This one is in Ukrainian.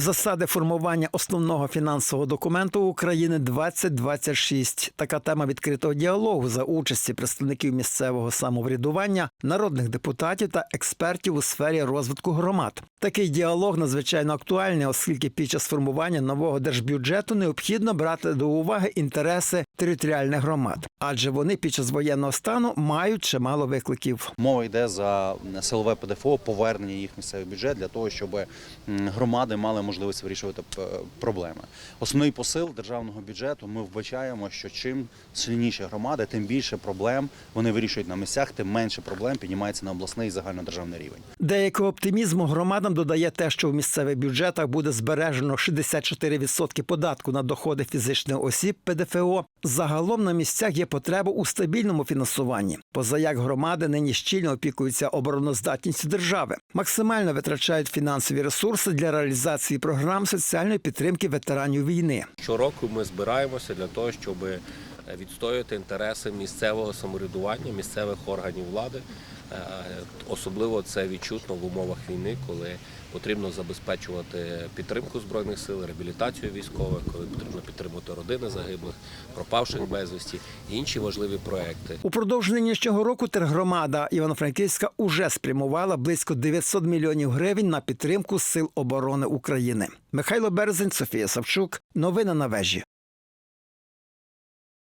Засади формування основного фінансового документу України 2026. Така тема відкритого діалогу за участі представників місцевого самоврядування, народних депутатів та експертів у сфері розвитку громад. Такий діалог надзвичайно актуальний, оскільки під час формування нового держбюджету необхідно брати до уваги інтереси територіальних громад, адже вони під час воєнного стану мають чимало викликів. Мова йде за силове ПДФО, повернення їх місцевий бюджет для того, щоб громади мали можливість вирішувати проблеми. Основний посил державного бюджету ми вбачаємо, що чим сильніші громади, тим більше проблем вони вирішують на місцях, тим менше проблем піднімається на обласний і загальнодержавний рівень. Деякого оптимізму громадам додає те, що в місцевих бюджетах буде збережено 64% податку на доходи фізичних осіб ПДФО. Загалом на місцях є потреба у стабільному фінансуванні. Позаяк громади нині щільно опікуються обороноздатністю держави, максимально витрачають фінансові ресурси для реалізації програм соціальної підтримки ветеранів війни. Щороку ми збираємося для того, щоб відстоювати інтереси місцевого самоврядування, місцевих органів влади. Е, Особливо це відчутно в умовах війни, коли потрібно забезпечувати підтримку збройних сил, реабілітацію військових, коли потрібно підтримувати родини загиблих, пропавших безвісті і інші важливі проекти. Упродовж нинішнього року тергромада Івано-Франківська уже спрямувала близько 900 мільйонів гривень на підтримку сил оборони України. Михайло Березень, Софія Савчук. Новини на вежі.